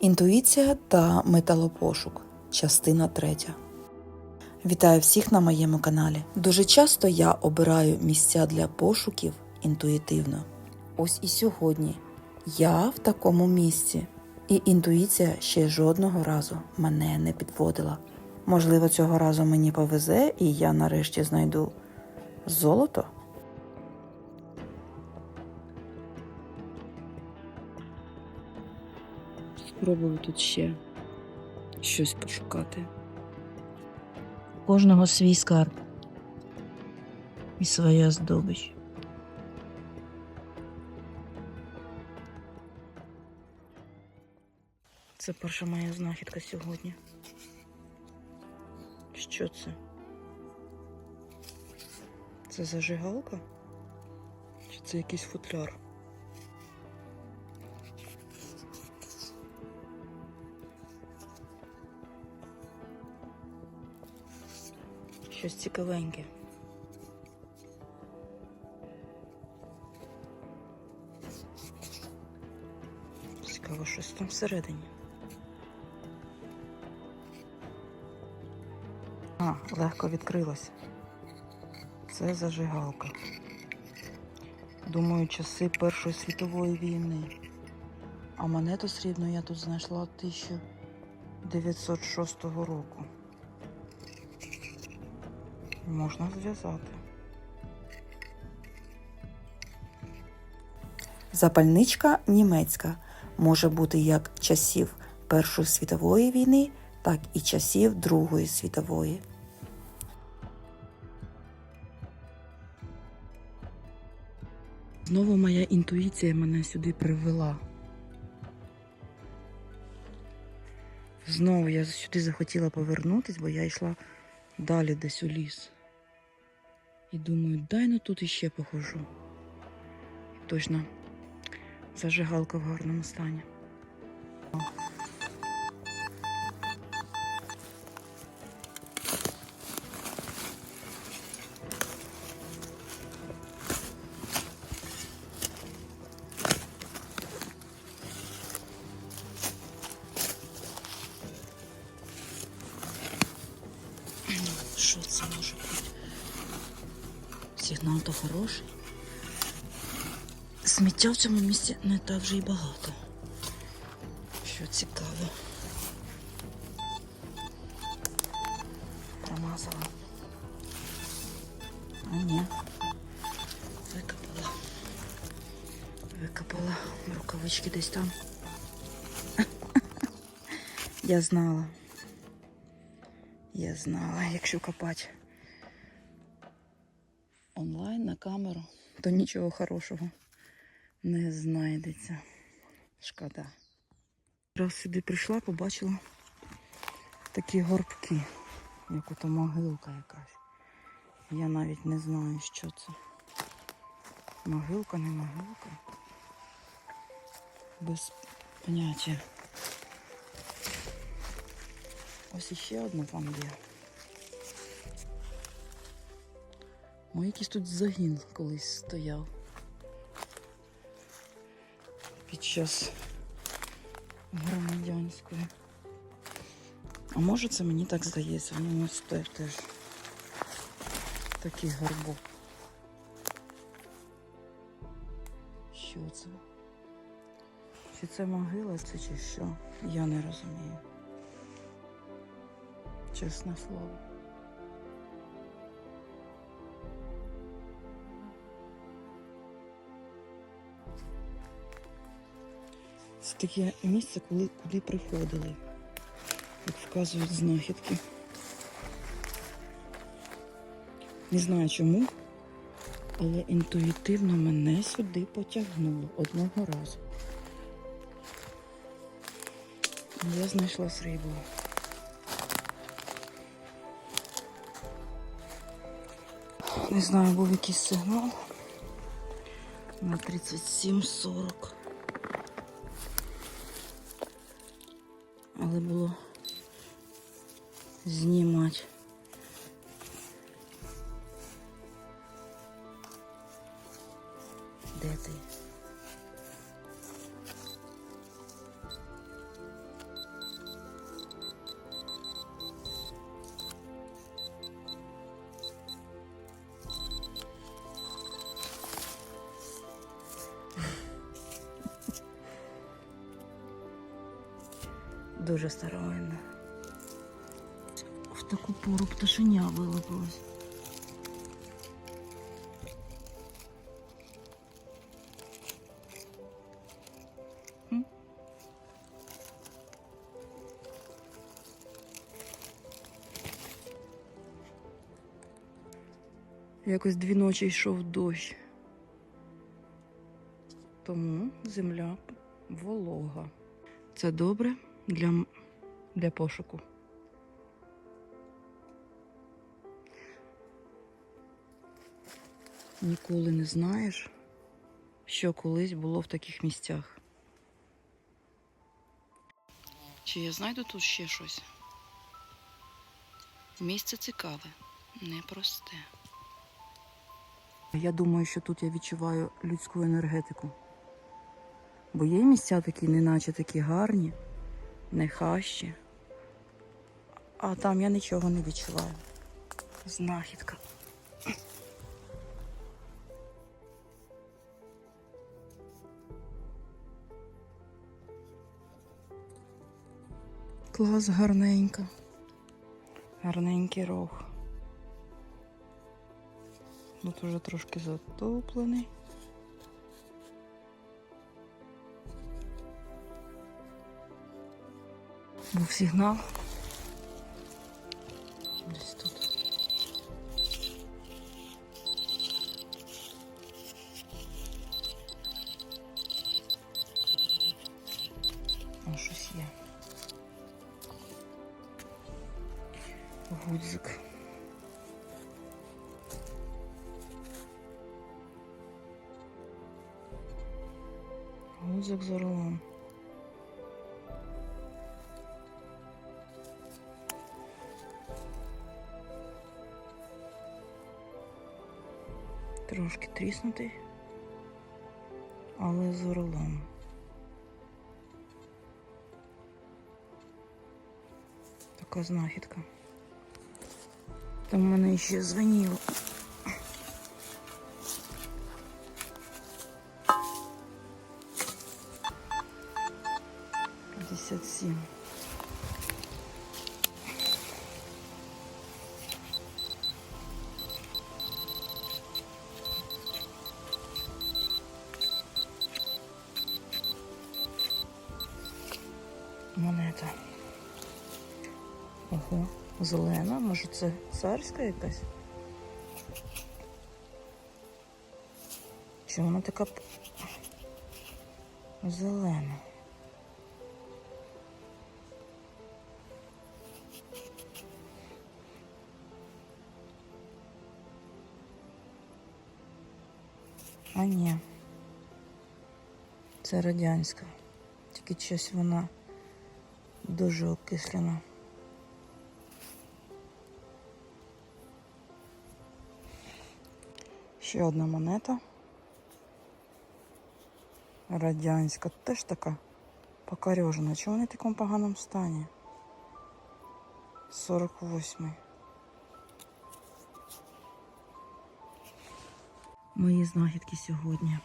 Інтуїція та металопошук. Частина третя. Вітаю всіх на моєму каналі. Дуже часто я обираю місця для пошуків інтуїтивно. Ось і сьогодні я в такому місці, і інтуїція ще жодного разу мене не підводила. Можливо, цього разу мені повезе, і я нарешті знайду золото. Спробую тут ще щось пошукати. У кожного свій скарб і своя здобич. Це перша моя знахідка сьогодні. Що це? Це зажигалка? Чи це якийсь футляр? Щось цікавеньке. Цікаво, щось там всередині. А, легко відкрилося. Це зажигалка. Думаю, часи Першої світової війни. А монету срібну я тут знайшла 1906 року. Можна зв'язати. Запальничка німецька може бути як часів Першої світової війни, так і часів Другої світової. Знову моя інтуїція мене сюди привела. Знову я сюди захотіла повернутись, бо я йшла далі десь у ліс. І думаю, дай ну тут іще похожу. Точно зажигалка в гарному стані. Що це може бути? Сигнал то хороший. Сміття в цьому місці не так вже й багато. Що цікаво. Промазала. А ні. Викопала. Викопала рукавички десь там. Я знала. Я знала, якщо копати онлайн на камеру, то нічого хорошого не знайдеться. Шкода. Раз сюди прийшла, побачила такі горбки, як ото могилка якась. Я навіть не знаю, що це. Могилка, не могилка. Без поняття. Ось іще одна там є. Ой, якийсь тут загін колись стояв. Під час громадянської. А може це мені так здається, ну ось те теж такий горбок. Що це? Чи це могила, це чи що? Я не розумію. Чесне слово. Це таке місце, коли, куди приходили, як вказують знахідки. Не знаю чому, але інтуїтивно мене сюди потягнуло одного разу. Я знайшла срібло. Не знаю, був якийсь сигнал на 37-40. Але було знімати. Дуже старовинна. В таку пору пташеня вилупилось. Якось дві ночі йшов дощ. Тому земля волога. Це добре для, для пошуку. Ніколи не знаєш, що колись було в таких місцях. Чи я знайду тут ще щось? Місце цікаве, непросте. Я думаю, що тут я відчуваю людську енергетику. Бо є місця такі, неначе такі гарні, не хащі. А там я нічого не відчуваю. Знахідка. Клас гарненька. Гарненький рог. Тут уже трошки затоплений. Був сигнал. Десь тут. О, щось є. Гудзик. Гудзик з орлом. Трошки тріснутий, але з орлом. Така знахідка. Там в мене ще звеніло. Пятьдесят семь. Ого, зелена, може це царська якась? Чи вона така зелена? А ні. Це радянська. Тільки щось вона дуже окислена. Ще одна монета. Радянська. Теж така покорежена. Чого вони в такому поганому стані? 48. Мої знахідки сьогодні.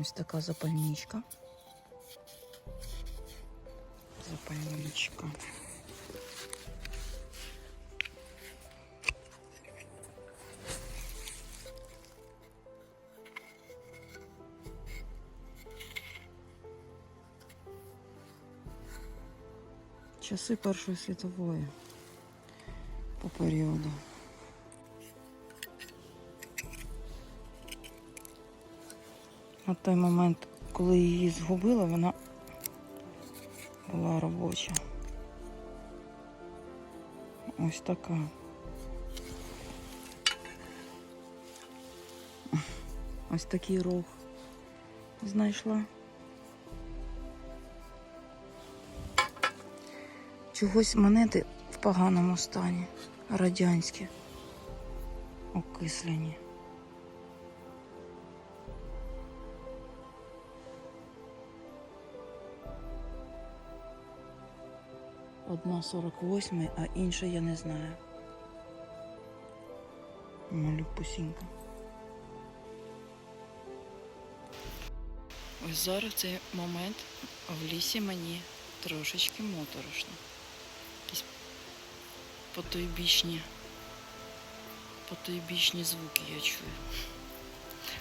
Ось така запальничка. Запальничка. Часи Першої світової по періоду. На той момент, коли її згубила, вона була робоча. Ось така. Ось такий рог знайшла. Чогось монети в поганому стані. Радянські. Окислені. Одна 48, а інша я не знаю. Малюпусінька. Ось зараз цей момент в лісі мені Трошечки моторошно. Потойбічні, потойбічні звуки я чую.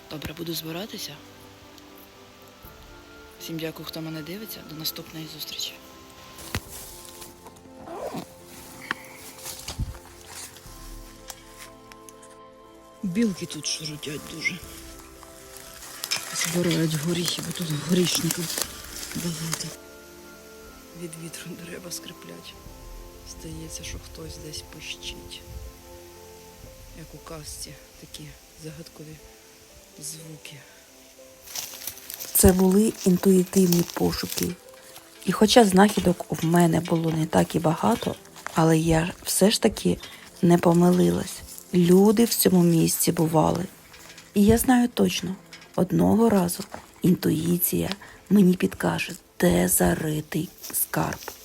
Добре, буду збиратися. Всім дякую, хто мене дивиться. До наступної зустрічі. Білки тут шурутять дуже. Збирають горіхи, бо тут горішників багато. Від вітру дерева скриплять. Здається, що хтось десь пищить. Як у казці такі загадкові звуки. Це були інтуїтивні пошуки. І хоча знахідок в мене було не так і багато, але я все ж таки не помилилась. Люди в цьому місці бували. І я знаю точно, одного разу інтуїція мені підкаже, де заритий скарб.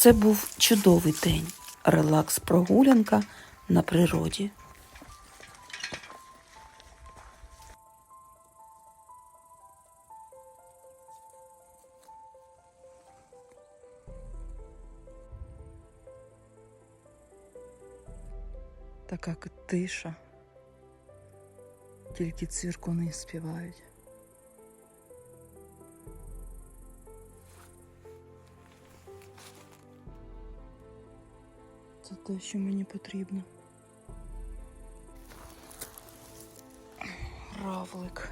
Це був чудовий день. Релакс-прогулянка на природі. Така тиша. Тільки цвіркуни співають. Це те, що мені потрібно. Равлик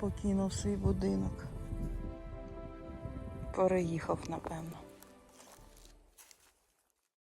покинув свій будинок. Переїхав, напевно.